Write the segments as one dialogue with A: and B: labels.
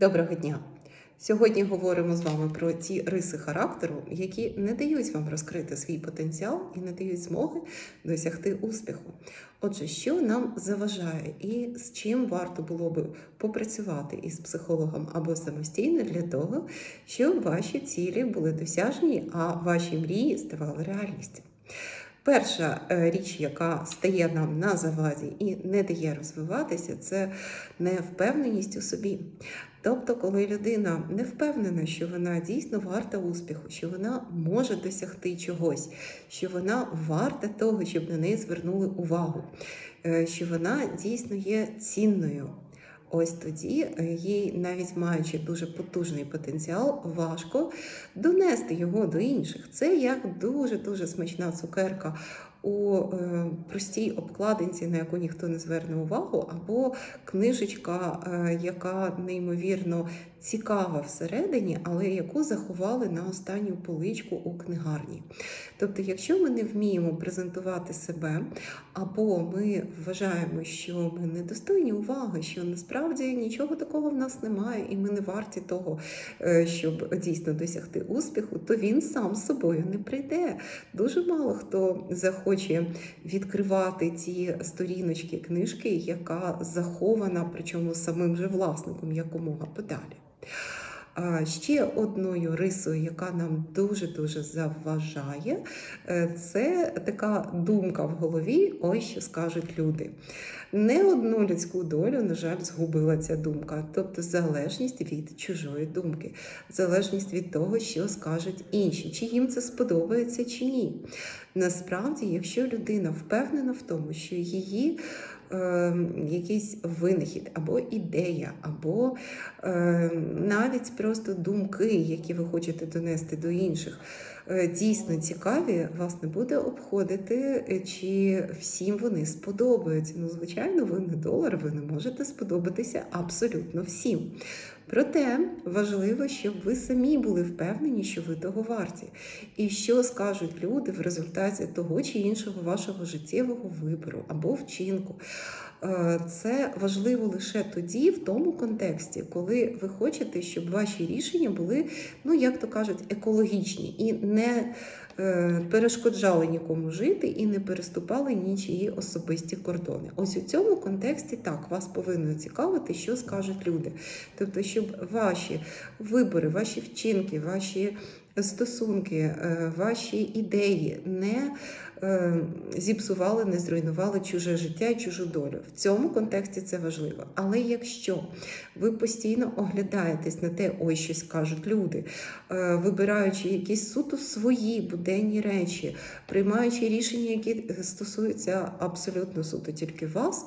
A: Доброго дня! Сьогодні говоримо з вами про ті риси характеру, які не дають вам розкрити свій потенціал і не дають змоги досягти успіху. Отже, що нам заважає і з чим варто було би попрацювати із психологом або самостійно для того, щоб ваші цілі були досяжні, а ваші мрії ставали реальністю. Перша е, річ, яка стає нам на заваді і не дає розвиватися, це невпевненість у собі. Тобто, коли людина не впевнена, що вона дійсно варта успіху, що вона може досягти чогось, що вона варта того, щоб на неї звернули увагу, е, що вона дійсно є цінною. Ось тоді е, їй, навіть маючи дуже потужний потенціал, важко донести його до інших. Це як дуже дуже смачна цукерка у е, простій обкладинці, на яку ніхто не зверне увагу, або книжечка, е, яка неймовірно цікава всередині, але яку заховали на останню поличку у книгарні. Тобто, якщо ми не вміємо презентувати себе, або ми вважаємо, що ми недостойні уваги, що насправді нічого такого в нас немає, і ми не варті того, е, щоб дійсно досягти успіху, то він сам з собою не прийде. Дуже мало хто захоче відкривати ці сторіночки книжки, яка захована, причому самим же власником якомога подалі. Ще одною рисою, яка нам дуже-дуже заважає, е, це така думка в голові, ось що скажуть люди. Не одну людську долю, на жаль, згубила ця думка, тобто залежність від чужої думки, залежність від того, що скажуть інші, чи їм це сподобається, чи ні. Насправді, якщо людина впевнена в тому, що її е, якийсь винахід, або ідея, або е, навіть просто думки, які ви хочете донести до інших, дійсно цікаві, вас не буде обходити, е, чи всім вони сподобаються. Ну, звичайно, ви не долар, ви не можете сподобатися абсолютно всім. Проте важливо, щоб ви самі були впевнені, що ви того варті, і що скажуть люди в результаті того чи іншого вашого життєвого вибору або вчинку. Е, Це важливо лише тоді, в тому контексті, коли ви хочете, щоб ваші рішення були, ну як то кажуть, екологічні і не е, перешкоджали нікому жити і не переступали нічиї особисті кордони. Ось у цьому контексті так вас повинно цікавити, що скажуть люди. Тобто, щоб ваші вибори, ваші вчинки, ваші стосунки, е, ваші ідеї не е, зіпсували, не зруйнували чуже життя і чужу долю. В цьому контексті це важливо. Але якщо ви постійно оглядаєтесь на те, ой, щось кажуть люди, е, вибираючи якісь суто свої буденні речі, приймаючи рішення, які стосуються абсолютно суто тільки вас,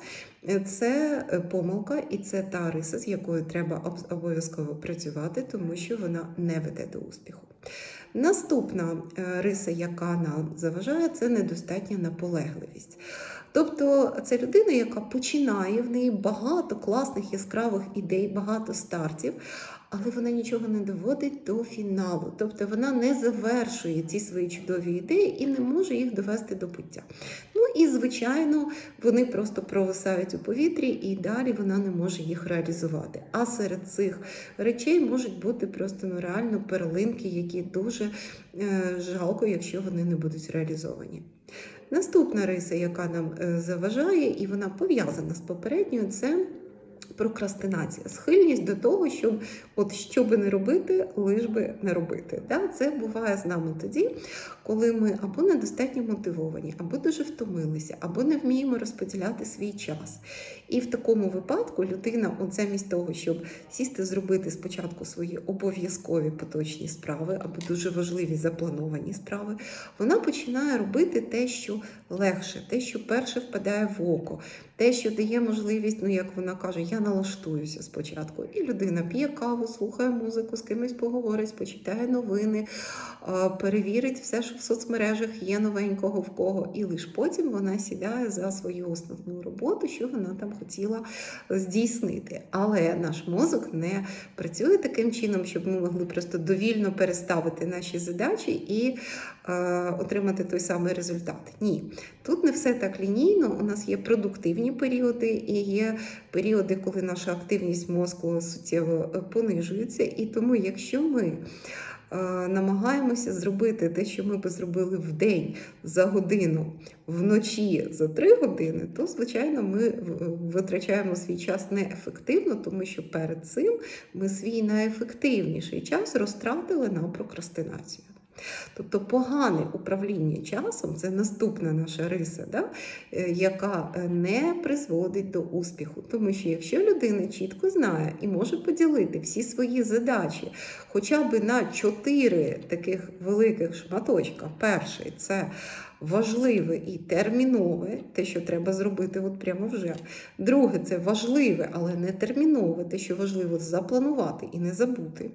A: це помилка і це та риса, з якою треба обов'язково працювати, тому що вона не веде до успіху. Наступна е, риса, яка нам заважає, це недостатня наполегливість. Тобто це людина, яка починає в неї багато класних яскравих ідей, багато стартів, але вона нічого не доводить до фіналу. Тобто вона не завершує ці свої чудові ідеї і не може їх довести до буття. Ну і звичайно, вони просто провисають у повітрі, і далі вона не може їх реалізувати. А серед цих речей можуть бути просто ну, реально перлинки, які дуже е, жалко, якщо вони не будуть реалізовані. Наступна риса, яка нам е, заважає, і вона пов'язана з попередньою, це прокрастинація, схильність до того, щоб от що би не робити, лиш би не робити. Да? Це буває з нами тоді, коли ми або недостатньо мотивовані, або дуже втомилися, або не вміємо розподіляти свій час. І в такому випадку людина, от замість того, щоб сісти, зробити спочатку свої обов'язкові поточні справи або дуже важливі заплановані справи, вона починає робити те, що легше, те, що перше впадає в око, те, що дає можливість, ну як вона каже, я налаштуюся спочатку. І людина п'є каву, слухає музику, з кимось поговорить, почитає новини, перевірить все, що в соцмережах є новенького в кого, і лише потім вона сідає за свою основну роботу, що вона там хотіла здійснити. Але наш мозок не працює таким чином, щоб ми могли просто довільно переставити наші задачі і е, отримати той самий результат. Ні, тут не все так лінійно. У нас є продуктивні періоди і є періоди, коли наша активність мозку суттєво е, понижується. І тому, якщо ми е, намагаємося зробити те, що ми би зробили в день за годину, вночі за три години, то звичайно ми витрачаємо свій час неефективно, тому що перед цим ми свій найефективніший час розтратили на прокрастинацію. Тобто погане управління часом це наступна наша риса, да? е, яка е, не призводить до успіху. Тому що якщо людина чітко знає і може поділити всі свої задачі хоча б на чотири таких великих шматочка, перший це важливе і термінове, те, що треба зробити от прямо вже. Друге, це важливе, але не термінове, те, що важливо запланувати і не забути.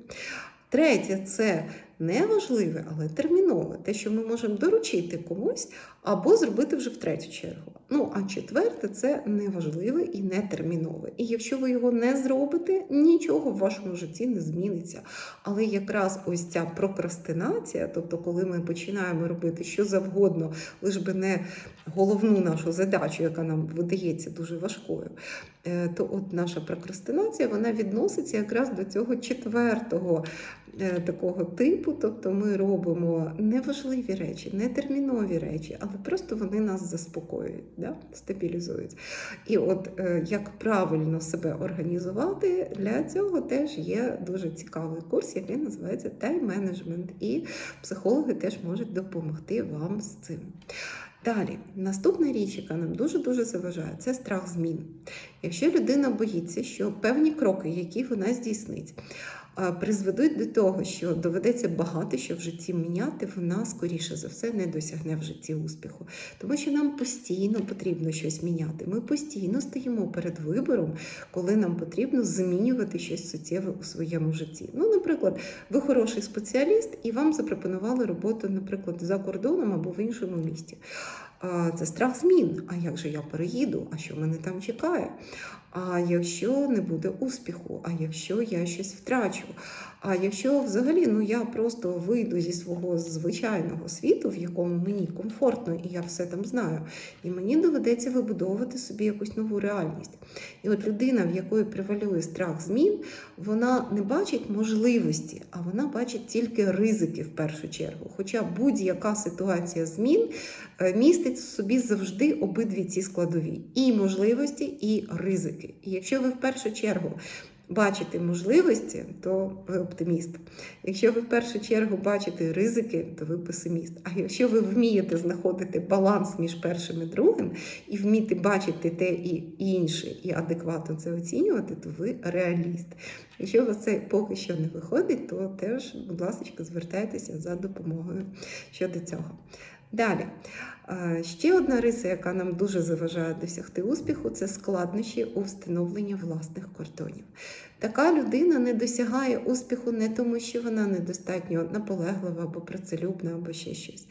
A: Третє це неважливе, але термінове, те, що ми можемо доручити комусь або зробити вже в третю чергу. Ну а четверте це неважливе і нетермінове. І якщо ви його не зробите, нічого в вашому житті не зміниться. Але якраз ось ця прокрастинація, тобто, коли ми починаємо робити що завгодно, лиш би не головну нашу задачу, яка нам видається дуже важкою, е, то от наша прокрастинація вона відноситься якраз до цього четвертого такого типу. Тобто ми робимо неважливі речі, нетермінові речі, але просто вони нас заспокоюють, да? стабілізують. І от е, як правильно себе організувати, для цього теж є дуже цікавий курс, який називається тайм-менеджмент. І психологи теж можуть допомогти вам з цим. Далі, наступна річ, яка нам дуже-дуже заважає, це страх змін. Якщо людина боїться, що певні кроки, які вона здійснить, призведуть до того, що доведеться багато що в житті міняти, вона скоріше за все не досягне в житті успіху. Тому що нам постійно потрібно щось міняти. Ми постійно стоїмо перед вибором, коли нам потрібно змінювати щось суттєве у своєму житті. Ну, наприклад, ви хороший спеціаліст, і вам запропонували роботу, наприклад, за кордоном або в іншому місті. Це страх змін. А як же я переїду? А що мене там чекає? А якщо не буде успіху, а якщо я щось втрачу? А якщо взагалі ну я просто вийду зі свого звичайного світу, в якому мені комфортно, і я все там знаю, і мені доведеться вибудовувати собі якусь нову реальність. І от людина, в якої превалює страх змін, вона не бачить можливості, а вона бачить тільки ризики в першу чергу. Хоча будь-яка ситуація змін е, містить в собі завжди обидві ці складові: і можливості, і ризики. І якщо ви в першу чергу бачите можливості, то ви оптиміст. Якщо ви в першу чергу бачите ризики, то ви песиміст. А якщо ви вмієте знаходити баланс між першим і другим, і вміти бачити те і інше, і адекватно це оцінювати, то ви реаліст. Якщо у вас це поки що не виходить, то теж, будь ласка, звертайтеся за допомогою щодо цього. Далі. Ще одна риса, яка нам дуже заважає досягти успіху, це складнощі у встановленні власних кордонів. Така людина не досягає успіху не тому, що вона недостатньо наполеглива або працелюбна, або ще щось.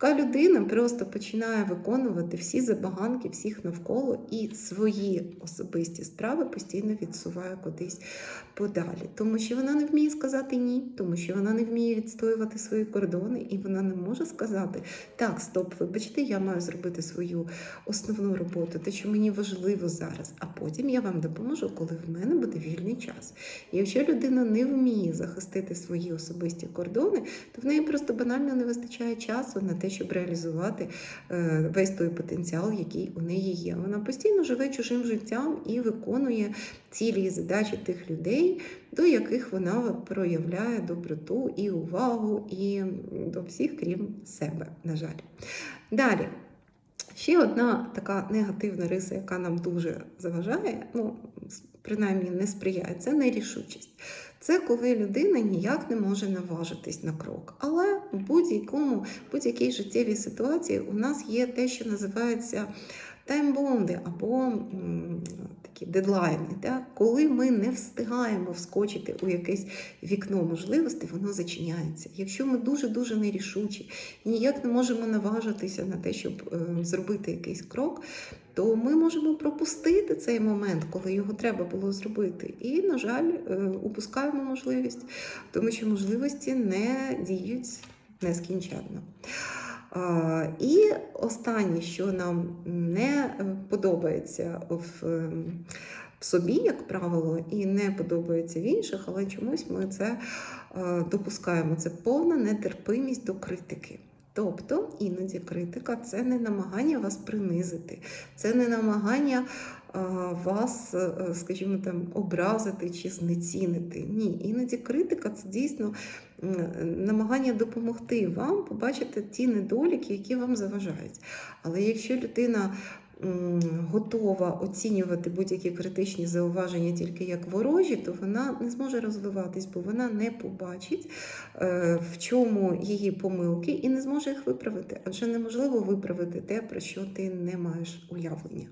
A: Така людина просто починає виконувати всі забаганки всіх навколо і свої особисті справи постійно відсуває кудись подалі, тому що вона не вміє сказати ні, тому що вона не вміє відстоювати свої кордони, і вона не може сказати так, стоп, вибачте, я маю зробити свою основну роботу, те, що мені важливо зараз, а потім я вам допоможу, коли в мене буде вільний час. І якщо людина не вміє захистити свої особисті кордони, то в неї просто банально не вистачає часу на те, щоб реалізувати е, весь той потенціал, який у неї є. Вона постійно живе чужим життям і виконує цілі і задачі тих людей, до яких вона проявляє доброту і увагу, і до всіх, крім себе, на жаль. Далі. Ще одна така негативна риса, яка нам дуже заважає, ну, принаймні не сприяє, це нерішучість. Це коли людина ніяк не може наважитись на крок. Але в будь-якому, будь-якій життєвій ситуації у нас є те, що називається таймбонди або такі дедлайни. Так? Коли ми не встигаємо вскочити у якесь вікно можливостей, воно зачиняється. Якщо ми дуже-дуже нерішучі і ніяк не можемо наважитися на те, щоб е, зробити якийсь крок, то ми можемо пропустити цей момент, коли його треба було зробити. І, на жаль, е, упускаємо можливість, тому що можливості не діють нескінченно. І останнє, що нам не подобається в, в собі, як правило, і не подобається в інших, але чомусь ми це е, допускаємо. Це повна нетерпимість до критики. Тобто іноді критика це не намагання вас принизити, це не намагання е, вас, е, скажімо там, образити чи знецінити. Ні, іноді критика це дійсно намагання допомогти вам побачити ті недоліки, які вам заважають. Але якщо людина готова оцінювати будь-які критичні зауваження тільки як ворожі, то вона не зможе розвиватись, бо вона не побачить, е, в чому її помилки, і не зможе їх виправити. Адже неможливо виправити те, про що ти не маєш уявлення.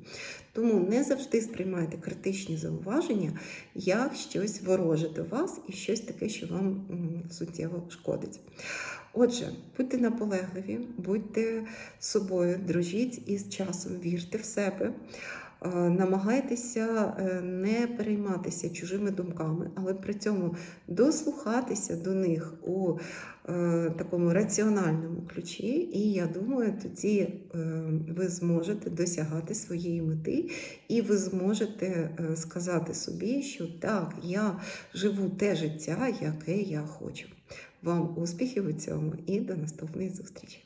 A: Тому не завжди сприймайте критичні зауваження як щось вороже до вас і щось таке, що вам суттєво шкодить. Отже, будьте наполегливі, будьте собою, дружіть із часом, вірте в себе. е, Намагайтеся е, не перейматися чужими думками, але при цьому дослухатися до них у е, такому раціональному ключі, і я думаю, тоді ви зможете досягати своєї мети, і ви зможете сказати собі, що так, я живу те життя, яке я хочу. Вам успіхів у цьому і до наступної зустрічі!